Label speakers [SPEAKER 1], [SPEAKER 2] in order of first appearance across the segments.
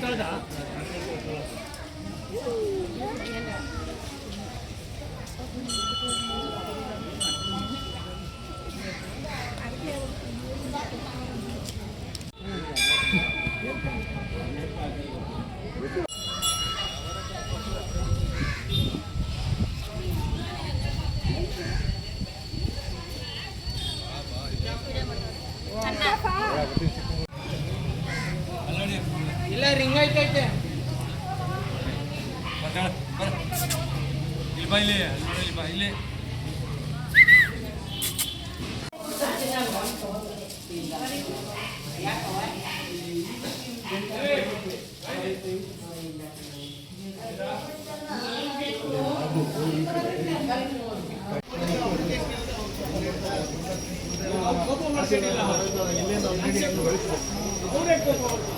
[SPEAKER 1] 감사합
[SPEAKER 2] 니 다. ಇಲ್ಲ ರಿಂಗ್ ಐತೈತೆ ಇಲ್ಲಿ ಬಾ ಇಲ್ಲಿ ಇಲ್ಲಿ ಬಾ ಇಲ್ಲಿ.
[SPEAKER 3] ಬಾ, ಇಲ್ಲಿ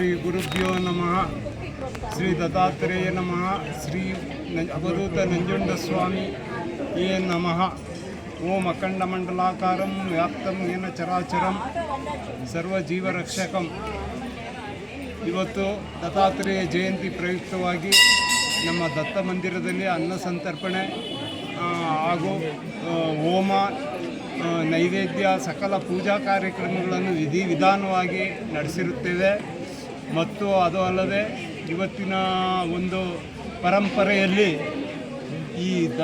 [SPEAKER 3] ಶ್ರೀ ಗುರುಭ್ಯೋ ನಮಃ. ಶ್ರೀ ದತ್ತಾತ್ರೇಯ ನಮಃ. ಶ್ರೀ ಅವಧೂತ ನಂಜುಂಡಸ್ವಾಮಿ ಸ್ವಾಮಿ ಯೇ ನಮಃ. ಓಂ ಅಖಂಡ ಮಂಡಲಾಕಾರಂ ವ್ಯಾಪ್ತಂ ಏನ ಚರಾಚರಂ ಸರ್ವಜೀವರಕ್ಷಕಂ ಇವತ್ತು ದತ್ತಾತ್ರೇಯ ಜಯಂತಿ ಪ್ರಯುಕ್ತವಾಗಿ ನಮ್ಮ ದತ್ತ ಮಂದಿರದಲ್ಲಿ ಅನ್ನ ಸಂತರ್ಪಣೆ ಹಾಗೂ ಹೋಮ ನೈವೇದ್ಯ, ಸಕಲ ಪೂಜಾ ಕಾರ್ಯಕ್ರಮಗಳನ್ನು ವಿಧಿವಿಧಾನವಾಗಿ ನಡೆಸಿರುತ್ತೇವೆ. ಮತ್ತು ಅದು ಅಲ್ಲದೆ ಇವತ್ತಿನ ಒಂದು ಪರಂಪರೆಯಲ್ಲಿ ಈ ದ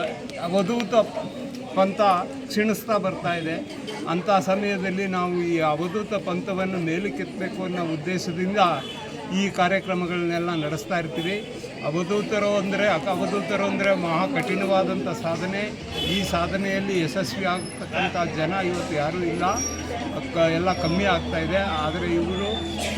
[SPEAKER 3] ಅವಧೂತ ಪಂಥ ಕ್ಷೀಣಿಸ್ತಾ ಬರ್ತಾ ಇದೆ. ಅಂಥ ಸಮಯದಲ್ಲಿ ನಾವು ಈ ಅವಧೂತ ಪಂಥವನ್ನು ಮೇಲಕ್ಕೆತ್ತಬೇಕು ಅನ್ನೋ ಉದ್ದೇಶದಿಂದ ಈ ಕಾರ್ಯಕ್ರಮಗಳನ್ನೆಲ್ಲ ನಡೆಸ್ತಾ ಇರ್ತೀವಿ. ಅವಧೂತರು ಅಂದರೆ ಅವಧೂತರು ಅಂದರೆ ಮಹಾ ಕಠಿಣವಾದಂಥ ಸಾಧನೆ. ಈ ಸಾಧನೆಯಲ್ಲಿ ಯಶಸ್ವಿ ಆಗ್ತಕ್ಕಂಥ ಜನ ಇವತ್ತು ಯಾರೂ ಇಲ್ಲ. ಕ- ಎಲ್ಲ ಕಮ್ಮಿ ಆಗ್ತಾ ಇದೆ. ಆದರೆ ಇವರು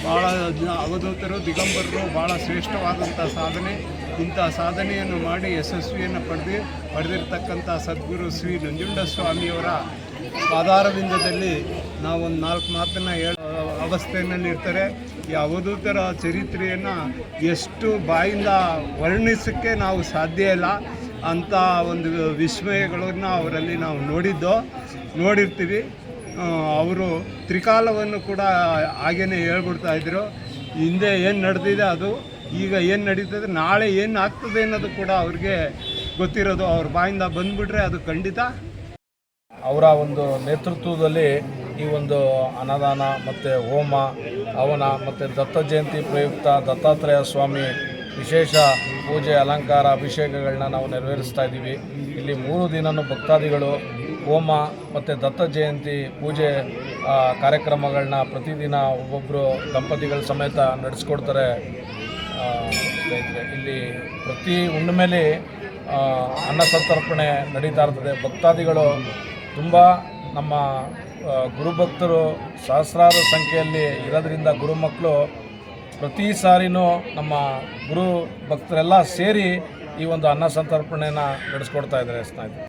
[SPEAKER 3] ಭಾಳ ಅವಧೂತರು, ದಿಗಂಬರರು ಭಾಳ ಶ್ರೇಷ್ಠವಾದಂಥ ಸಾಧನೆ. ಇಂಥ ಸಾಧನೆಯನ್ನು ಮಾಡಿ ಯಶಸ್ವಿಯನ್ನು ಪಡೆದು ಪಡೆದಿರ್ತಕ್ಕಂಥ ಸದ್ಗುರು ಶ್ರೀ ನಂಜುಂಡ ಸ್ವಾಮಿಯವರ ಪಾದಾರವಿಂದದಲ್ಲಿ ನಾವು ನಾಲ್ಕು ಮಾತನ್ನು ಹೇಳ ಅವಸ್ಥೆಯಲ್ಲಿ ಇರ್ತಾರೆ. ಥರ ಚರಿತ್ರೆಯನ್ನು ಎಷ್ಟು ಬಾಯಿಂದ ವರ್ಣಿಸೋಕ್ಕೆ ನಾವು ಸಾಧ್ಯ ಇಲ್ಲ ಅಂಥ ಒಂದು ವಿಸ್ಮಯಗಳನ್ನು ಅವರಲ್ಲಿ ನಾವು ನೋಡಿದ್ದು, ನೋಡಿರ್ತೀವಿ. ಅವರು ತ್ರಿಕಾಲವನ್ನು ಕೂಡ ಹಾಗೇ ಹೇಳ್ಬಿಡ್ತಾ ಇದ್ದರು ಹಿಂದೆ ಏನು ನಡೆದಿದೆ ಅದು, ಈಗ ಏನು ನಡೀತದೆ, ನಾಳೆ ಏನು ಆಗ್ತದೆ ಅನ್ನೋದು ಕೂಡ ಅವ್ರಿಗೆ ಗೊತ್ತಿರೋದು. ಅವ್ರ ಬಾಯಿಂದ ಬಂದ್ಬಿಟ್ರೆ ಅದು ಖಂಡಿತ.
[SPEAKER 4] ಅವರ ಒಂದು ನೇತೃತ್ವದಲ್ಲಿ ಈ ಒಂದು ಅನ್ನದಾನ ಮತ್ತು ಹೋಮ ಅವನ ಮತ್ತು ದತ್ತ ಜಯಂತಿ ಪ್ರಯುಕ್ತ ದತ್ತಾತ್ರೇಯ ಸ್ವಾಮಿ ವಿಶೇಷ ಪೂಜೆ, ಅಲಂಕಾರ, ಅಭಿಷೇಕಗಳನ್ನ ನಾವು ನೆರವೇರಿಸ್ತಾ ಇದ್ದೀವಿ. ಇಲ್ಲಿ ಮೂರು ದಿನನೂ ಭಕ್ತಾದಿಗಳು ಹೋಮ ಮತ್ತು ದತ್ತ ಜಯಂತಿ ಪೂಜೆ ಕಾರ್ಯಕ್ರಮಗಳನ್ನ ಪ್ರತಿದಿನ ಒಬ್ಬೊಬ್ಬರು ದಂಪತಿಗಳ ಸಮೇತ ನಡೆಸ್ಕೊಡ್ತಾರೆ ಇಲ್ಲಿ ಪ್ರತಿ ಹುಣ್ಣಿಮೆಯಲ್ಲಿ ಅನ್ನ ಸಂತರ್ಪಣೆ ನಡೀತಾ ಇರ್ತದೆ. ಭಕ್ತಾದಿಗಳು ತುಂಬ ನಮ್ಮ ಗುರುಭಕ್ತರು ಸಹಸ್ರಾರು ಸಂಖ್ಯೆಯಲ್ಲಿ ಇರೋದ್ರಿಂದ ಗುರುಮಕ್ಕಳು ಪ್ರತಿ ಸಾರಿನೂ ನಮ್ಮ ಗುರು ಭಕ್ತರೆಲ್ಲ ಸೇರಿ ಈ ಒಂದು ಅನ್ನ ಸಂತರ್ಪಣೆಯನ್ನು ನಡೆಸ್ಕೊಡ್ತಾ ಇದ್ದಾರೆ ಸ್ನೇಹಿತರೆ.